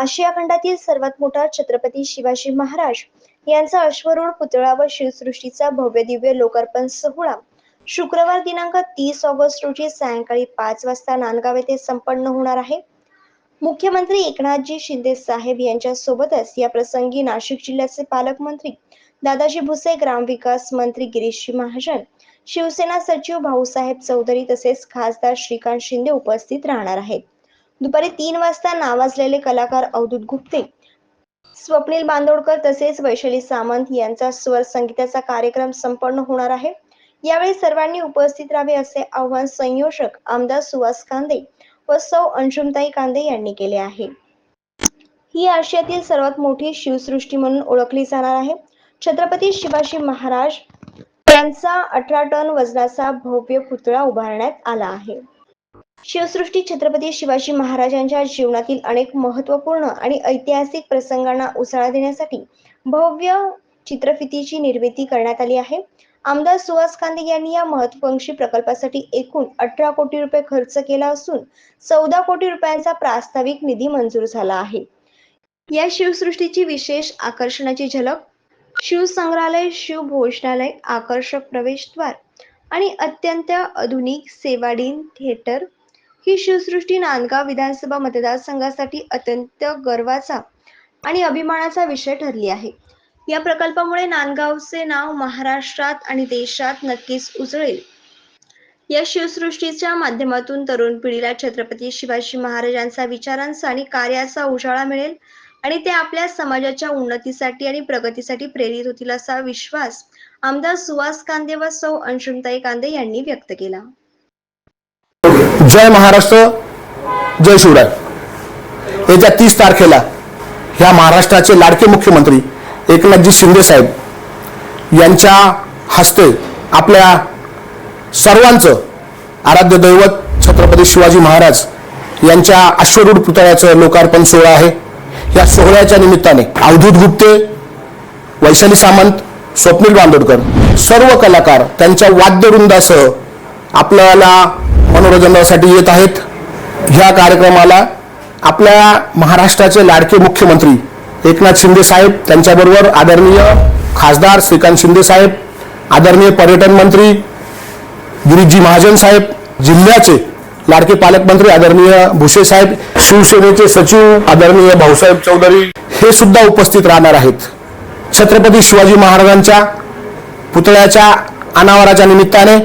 आशिया खंडातील सर्वात मोठा छत्रपती शिवाजी महाराज यांचा अश्वरूढ पुतळा व शिवसृष्टीचा भव्य दिव्य लोकार्पण सोहळा शुक्रवार दिनांक तीस ऑगस्ट रोजी सायंकाळी पाच वाजता नांदगाव येथे संपन्न होणार आहे. मुख्यमंत्री एकनाथजी शिंदे साहेब यांच्या सोबतच या प्रसंगी नाशिक जिल्ह्याचे पालकमंत्री दादाजी भुसे ग्रामविकास मंत्री गिरीशजी महाजन शिवसेना सचिव भाऊसाहेब चौधरी तसेच खासदार श्रीकांत शिंदे उपस्थित राहणार आहेत. दुपारी तीन वाजता नावाजलेले कलाकार अवधूत गुप्ते स्वप्नील बांदोडकर तसेच वैशाली सामंत यांचा स्वर संगीताचा कार्यक्रम संपन्न होणार आहे. यावेळी सर्वांनी उपस्थित राहावे असे आव्हान संयोजक आमदार सुहास कांदे व सौ अंशुमताई कांदे यांनी केले आहे. ही आशियातील सर्वात मोठी शिवसृष्टी म्हणून ओळखली जाणार आहे. छत्रपती शिवाजी महाराज यांचा अठरा टन वजनाचा भव्य पुतळा उभारण्यात आला आहे. शिवसृष्टी छत्रपती शिवाजी महाराजांच्या जीवनातील अनेक महत्त्वपूर्ण आणि ऐतिहासिक प्रसंगांना उसळा देण्यासाठी भव्य चित्रफितीची निर्मिती करण्यात आली आहे. आमदार सुहास कांदे यांनी या महत्वाकांक्षी प्रकल्पासाठी एकूण अठरा कोटी रुपये खर्च केला असून चौदा कोटी रुपयांचा प्रास्ताविक निधी मंजूर झाला आहे. या शिवसृष्टीची विशेष आकर्षणाची झलक शिवसंग्रहालय शिव भोजनालय आकर्षक प्रवेशद्वार आणि अत्यंत आधुनिक सेवाडीन थिएटर ही शिवसृष्टी नांदगाव विधानसभा मतदारसंघासाठी अत्यंत गर्वाचा आणि अभिमानाचा विषय ठरली आहे. या प्रकल्पामुळे नांदगावचे नाव महाराष्ट्रात आणि देशात नक्कीच उजळेल. या शिवसृष्टीच्या माध्यमातून तरुण पिढीला छत्रपती शिवाजी महाराजांचा विचारांचा आणि कार्याचा उजाळा मिळेल आणि ते आपल्या समाजाच्या उन्नतीसाठी आणि प्रगतीसाठी प्रेरित होतील असा विश्वास आमदार सुहास कांदे व सौ अंशुमताई कांदे यांनी व्यक्त केला. जय महाराष्ट्र जय शिवराय. येत्या तीस तारखेला ह्या महाराष्ट्राचे लाडके मुख्यमंत्री एकनाथजी शिंदे साहेब यांच्या हस्ते आपल्या सर्वांचं आराध्य दैवत छत्रपती शिवाजी महाराज यांच्या अश्वरूढ पुतळ्याचं लोकार्पण सोहळा आहे. या सोहळ्याच्या निमित्ताने अवधूत गुप्ते वैशाली सामंत स्वप्नील बांदोडकर सर्व कलाकार त्यांच्या वाद्यवृंदासह आपल्याला मनोरंजनासाठी येत आहेत. ह्या कार्यक्रमाला आपल्या महाराष्ट्राचे लाडके मुख्यमंत्री एकनाथ शिंदे साहेब त्यांच्याबरोबर आदरणीय खासदार श्रीकांत शिंदे साहेब आदरणीय पर्यटन मंत्री गिरीजी महाजन साहेब जिल्ह्याचे लाडके पालकमंत्री आदरणीय भुसे साहेब शिवसेनेचे सचिव आदरणीय भाऊसाहेब चौधरी हे सुद्धा उपस्थित राहणार आहेत. छत्रपती शिवाजी महाराजांच्या पुतळ्याच्या अनावराच्या निमित्ताने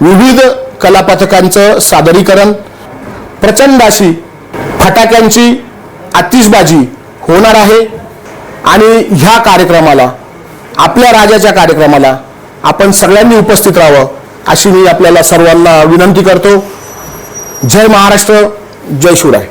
विविध कलापथकांचं सादरीकरण प्रचंड अशी फटाक्यांची आतिषबाजी होणार आहे आणि ह्या कार्यक्रमाला आपल्या राजाच्या कार्यक्रमाला आपण सगळ्यांनी उपस्थित राहावं अशी मी आपल्याला सर्वांना विनंती करतो. जय महाराष्ट्र जय शिवराय.